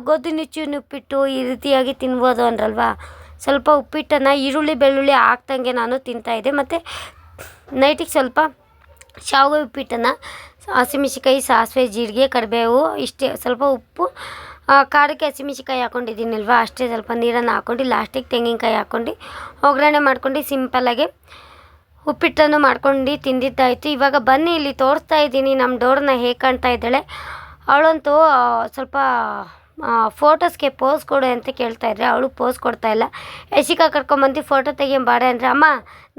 ಗೋಧಿ ನುಚ್ಚಿನ ಉಪ್ಪಿಟ್ಟು ಈ ರೀತಿಯಾಗಿ ತಿನ್ಬೋದು ಅಂದ್ರಲ್ವಾ? ಸ್ವಲ್ಪ ಉಪ್ಪಿಟ್ಟನ್ನು ಈರುಳ್ಳಿ ಬೆಳ್ಳುಳ್ಳಿ ಹಾಕ್ದಂಗೆ ನಾನು ತಿಂತಾಯಿದ್ದೆ ಮತ್ತು ನೈಟಿಗೆ ಸ್ವಲ್ಪ ಶಾವಿಗೆ ಉಪ್ಪಿಟ್ಟನ್ನು ಹಸಿಮೆಣ್ಸಿಕಾಯಿ ಸಾಸಿವೆ, ಜೀರಿಗೆ, ಕರಿಬೇವು, ಇಷ್ಟೇ ಸ್ವಲ್ಪ ಉಪ್ಪು ಖಾರಕ್ಕೆ ಹಸಿಮೆಣ್ಸಿಕಾಯಿ ಹಾಕ್ಕೊಂಡಿದ್ದೀನಲ್ವ ಅಷ್ಟೇ ಸ್ವಲ್ಪ ನೀರನ್ನು ಹಾಕ್ಕೊಂಡು ಲಾಸ್ಟಿಗೆ ತೆಂಗಿನಕಾಯಿ ಹಾಕ್ಕೊಂಡು ಒಗ್ಗರಣೆ ಮಾಡ್ಕೊಂಡು, ಸಿಂಪಲ್ಲಾಗಿ ಉಪ್ಪಿಟ್ಟನ್ನು ಮಾಡ್ಕೊಂಡು ತಿಂದಿದ್ದಾಯಿತು. ಇವಾಗ ಬನ್ನಿ, ಇಲ್ಲಿ ತೋರಿಸ್ತಾ ಇದ್ದೀನಿ ನಮ್ಮ ಡೋರ್ನ ಹೇಗೆ ಕಾಣ್ತಾ ಇದ್ದಾಳೆ. ಅವಳಂತೂ ಸ್ವಲ್ಪ ಫೋಟೋಸ್ಗೆ ಪೋಸ್ ಕೊಡು ಅಂತ ಕೇಳ್ತಾ ಇದ್ರೆ ಅವಳು ಪೋಸ್ ಕೊಡ್ತಾ ಇಲ್ಲ. ಯಶಿಕಾ ಕರ್ಕೊಂಬಂದು ಫೋಟೋ ತೆಗಿಯಂಬಾರೆ ಅಂದರೆ, ಅಮ್ಮ,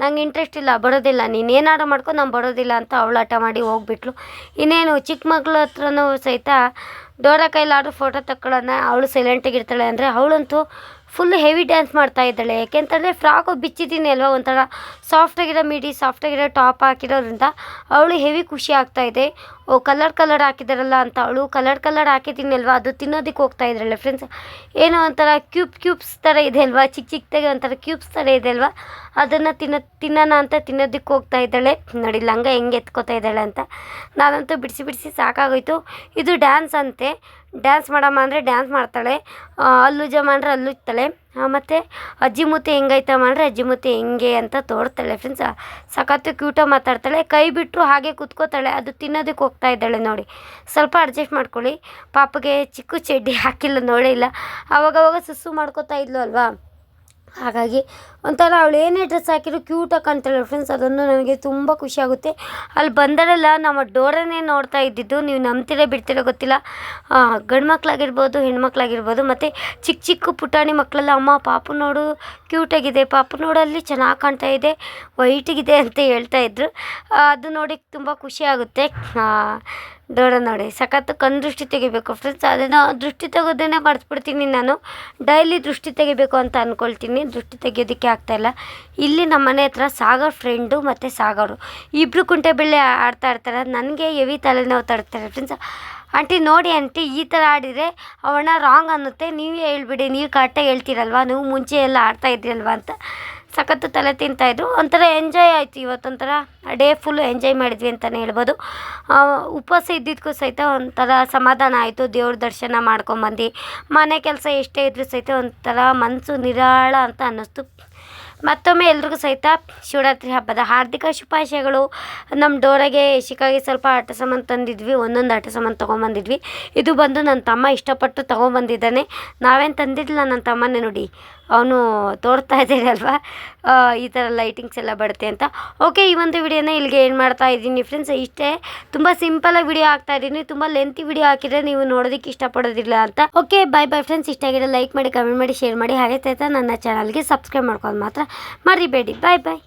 ನಂಗೆ ಇಂಟ್ರೆಸ್ಟ್ ಇಲ್ಲ, ಬರೋದಿಲ್ಲ. ನೀನು ಏನಾರು ಮಾಡ್ಕೊ, ನಾನು ಬರೋದಿಲ್ಲ ಅಂತ ಅವಳು ಹಠ ಮಾಡಿ ಹೋಗ್ಬಿಟ್ಲು. ಇನ್ನೇನು, ಚಿಕ್ಕ ಮಕ್ಳ ಹತ್ರನೂ ಸಹಿತ ಡೋರ ಕೈಲಾದ್ರೂ ಫೋಟೋ ತಕ್ಕೊಳ್ಳೋಣ ಅವಳು ಸೈಲೆಂಟಾಗಿರ್ತಾಳೆ ಅಂದರೆ, ಅವಳಂತೂ ಫುಲ್ ಹೆವಿ ಡ್ಯಾನ್ಸ್ ಮಾಡ್ತಾ ಇದ್ದಾಳೆ. ಯಾಕೆಂತಂದರೆ ಫ್ರಾಕು ಬಿಚ್ಚಿದ್ದೀನಿ ಅಲ್ವಾ? ಒಂಥರ ಸಾಫ್ಟಾಗಿರೋ ಮಿಡಿ ಸಾಫ್ಟಾಗಿರೋ ಟಾಪ್ ಹಾಕಿರೋದ್ರಿಂದ ಅವಳು ಹೆವಿ ಖುಷಿ ಆಗ್ತಾ ಇದೆ. ಓ ಕಲರ್ ಕಲರ್ ಹಾಕಿದಾರಲ್ಲ ಅಂತ ಅವಳು. ಕಲರ್ ಕಲರ್ ಹಾಕಿದ್ದೀನಿ ಅಲ್ವಾ? ಅದು ತಿನ್ನೋದಕ್ಕೆ ಹೋಗ್ತಾ ಇದ್ದಾಳೆ ಫ್ರೆಂಡ್ಸ್ ಏನೋ ಒಂಥರ ಕ್ಯೂಬ್ ಕ್ಯೂಬ್ಸ್ ಥರ ಇದೆ ಅಲ್ವಾ? ಚಿಕ್ಕ ಚಿಕ್ಕದಾಗಿ ಒಂಥರ ಕ್ಯೂಬ್ಸ್ ಥರ ಇದೆ ಅಲ್ವಾ? ಅದನ್ನು ತಿನ್ನ, ತಿನ್ನೋಣ ಅಂತ ತಿನ್ನೋದಕ್ಕೆ ಹೋಗ್ತಾ ಇದ್ದಾಳೆ. ನೋಡಿ, ಲಂಗ ಹೆಂಗೆ ಎತ್ಕೋತಾ ಇದ್ದಾಳೆ ಅಂತ. ನಾನಂತೂ ಬಿಡಿಸಿ ಬಿಡಿಸಿ ಸಾಕಾಗೋಯ್ತು. ಇದು ಡ್ಯಾನ್ಸ್ ಅಂತೆ. ಡ್ಯಾನ್ಸ್ ಮಾಡಮ್ಮ ಅಂದರೆ ಡ್ಯಾನ್ಸ್ ಮಾಡ್ತಾಳೆ. ಅಲ್ಲುಜಮ್ಮ ಅಂದರೆ ಅಲ್ಲುಜ್ತಾಳೆ ಮತ್ತು ಅಜ್ಜಿ ಮುತ್ತೆ ಹೆಂಗೈತಮ್ಮ ಅಂದರೆ ಅಜ್ಜಿ ಮುತ್ತೆ ಹೆಂಗೆ ಅಂತ ತೋರ್ತಾಳೆ ಫ್ರೆಂಡ್ಸ್ ಸಖತ್ತು ಕ್ಯೂಟಾಗಿ ಮಾತಾಡ್ತಾಳೆ. ಕೈ ಬಿಟ್ಟರು ಹಾಗೆ ಕುತ್ಕೋತಾಳೆ. ಅದು ತಿನ್ನೋದಕ್ಕೆ ಹೋಗ್ತಾ ಇದ್ದಾಳೆ ನೋಡಿ. ಸ್ವಲ್ಪ ಅಡ್ಜಸ್ಟ್ ಮಾಡ್ಕೊಳ್ಳಿ. ಪಾಪಗೆ ಚಿಕ್ಕು ಚಡ್ಡಿ ಹಾಕಿಲ್ಲ, ನೋಡೇ ಇಲ್ಲ. ಆವಾಗವಾಗ ಸುಸ್ಸು ಮಾಡ್ಕೋತಾ ಇದ್ಲು ಅಲ್ವಾ? ಹಾಗಾಗಿ ಒಂಥರ ಅವಳು ಏನೇ ಡ್ರೆಸ್ ಹಾಕಿದ್ರು ಕ್ಯೂಟಾಗಿ ಕಾಣ್ತಾಳೆ ಫ್ರೆಂಡ್ಸ್ ಅದೊಂದು ನನಗೆ ತುಂಬ ಖುಷಿಯಾಗುತ್ತೆ ಅಲ್ಲಿ ಬಂದರೆಲ್ಲ, ನಮ್ಮ ಡೋರನ್ನೇ ನೋಡ್ತಾ ಇದ್ದಿದ್ದು, ನೀವು ನಂಬ್ತೀರ ಬಿಡ್ತೀರೋ ಗೊತ್ತಿಲ್ಲ. ಗಂಡು ಮಕ್ಕಳಾಗಿರ್ಬೋದು ಹೆಣ್ಮಕ್ಳಾಗಿರ್ಬೋದು, ಮತ್ತು ಚಿಕ್ಕ ಚಿಕ್ಕ ಪುಟಾಣಿ ಮಕ್ಕಳೆಲ್ಲ ಅಮ್ಮ ಪಾಪು ನೋಡು ಕ್ಯೂಟಾಗಿದೆ ಪಾಪು ನೋಡಲ್ಲಿ ಚೆನ್ನಾಗಿ ಕಾಣ್ತಾ ಇದೆ ವೈಟಿಗಿದೆ ಅಂತ ಹೇಳ್ತಾ ಇದ್ರು. ಅದು ನೋಡಿ ತುಂಬ ಖುಷಿಯಾಗುತ್ತೆ ದೊಡ್ಡ ನೋಡಿ ಸಖತ್ತು ಕಣ್ಣು ದೃಷ್ಟಿ ತೆಗಿಬೇಕು. ಫ್ರೆಂಡ್ಸ್ ಅದನ್ನು ದೃಷ್ಟಿ ತೆಗೋದನ್ನೇ ಮರ್ತ್ಬಿಡ್ತೀನಿ ನಾನು. ಡೈಲಿ ದೃಷ್ಟಿ ತೆಗಿಬೇಕು ಅಂತ ಅಂದ್ಕೊಳ್ತೀನಿ ದೃಷ್ಟಿ ತೆಗಿಯೋದಕ್ಕೆ ಆಗ್ತಾಯಿಲ್ಲ ಇಲ್ಲಿ. ನಮ್ಮ ಮನೆ ಹತ್ರ ಸಾಗರ್ ಫ್ರೆಂಡು ಮತ್ತು ಸಾಗರು. ಇಬ್ಬರು ಕುಂಟೆ ಬಿಲ್ಲೆ ಆಡ್ತಾ ಇರ್ತಾರೆ. ನನಗೆ ಎವಿ ತಲೆನೋವು ತಡ್ತಾರೆ. ಫ್ರೆಂಡ್ಸ್ ಆಂಟಿ ನೋಡಿ ಆಂಟಿ, ಈ ಥರ ಆಡಿದರೆ ಅವಣ್ಣ ರಾಂಗ್ ಅನ್ನುತ್ತೆ. ನೀವೇ ಹೇಳ್ಬಿಡಿ, ನೀವು ಕರೆಕ್ಟಾಗಿ ಹೇಳ್ತೀರಲ್ವ? ನೀವು ಮುಂಚೆ ಎಲ್ಲ ಆಡ್ತಾ ಇದ್ದೀರಲ್ವ ಅಂತ. ಸಖತ್ತು ತಲೆ ತಿಂತಾಯಿದ್ರು ಒಂಥರ ಎಂಜಾಯ್ ಆಯಿತು ಇವತ್ತೊಂಥರ ಡೇ ಫುಲ್ ಎಂಜಾಯ್ ಮಾಡಿದ್ವಿ ಅಂತಲೇ ಹೇಳ್ಬೋದು. ಉಪವಾಸ ಇದ್ದಿದ್ದಕ್ಕೂ ಸಹಿತ ಒಂಥರ ಸಮಾಧಾನ ಆಯಿತು. ದೇವ್ರ ದರ್ಶನ ಮಾಡ್ಕೊಂಬಂದು ಮನೆ ಕೆಲಸ ಎಷ್ಟೇ ಇದ್ದರೂ ಸಹಿತ ಒಂಥರ ಮನಸ್ಸು ನಿರಾಳ ಅಂತ ಅನ್ನಿಸ್ತು. ಮತ್ತೊಮ್ಮೆ ಎಲ್ರಿಗೂ ಸಹಿತ ಶಿವರಾತ್ರಿ ಹಬ್ಬದ ಹಾರ್ದಿಕ ಶುಭಾಶಯಗಳು. ನಮ್ಮ ಡೋರಾಗೆ ಶಿಕಾಗೆ ಸ್ವಲ್ಪ ಆಟ ಸಾಮಾನು ತಂದಿದ್ವಿ. ಒಂದೊಂದು ಆಟ ಸಾಮಾನು ತೊಗೊಂಬಂದಿದ್ವಿ. ಇದು ಬಂದು ನನ್ನ ತಮ್ಮ ಇಷ್ಟಪಟ್ಟು ತೊಗೊಂಬಂದಿದ್ದಾನೆ. ನಾವೇನು ತಂದಿರಲಿಲ್ಲ ನನ್ನ ತಮ್ಮನೇ ನೋಡಿ. ಅವನು ತೋರ್ತಾ ಇದ್ದೀರಲ್ವಾ ಈ ಥರ ಲೈಟಿಂಗ್ಸ್ ಎಲ್ಲ ಬರುತ್ತೆ ಅಂತ. ಓಕೆ ಈ ಒಂದು ವಿಡಿಯೋನ ಇಲ್ಲಿಗೆ ಏನು ಮಾಡ್ತಾ ಇದ್ದೀನಿ ಫ್ರೆಂಡ್ಸ್ ಇಷ್ಟೇ, ತುಂಬ ಸಿಂಪಲಾಗಿ ವಿಡಿಯೋ ಹಾಕ್ತಾ ಇದ್ದೀನಿ. ತುಂಬ ಲೆಂತಿ ವಿಡಿಯೋ ಹಾಕಿದ್ರೆ ನೀವು ನೋಡೋದಕ್ಕೆ ಇಷ್ಟಪಡೋದಿಲ್ಲ ಅಂತ. ಓಕೆ ಬಾಯ್ ಬಾಯ್ ಫ್ರೆಂಡ್ಸ್ ಇಷ್ಟ ಆಗಿದೆ ಲೈಕ್ ಮಾಡಿ ಕಮೆಂಟ್ ಮಾಡಿ ಶೇರ್ ಮಾಡಿ. ಹಾಗೆ ತಾಯ್ತಾ ನನ್ನ ಚಾನಲ್ಗೆ ಸಬ್ಸ್ಕ್ರೈಬ್ ಮಾಡ್ಕೊಂಡು ಮಾತ್ರ ಮರಿಬೇಡಿ. ಬಾಯ್ ಬಾಯ್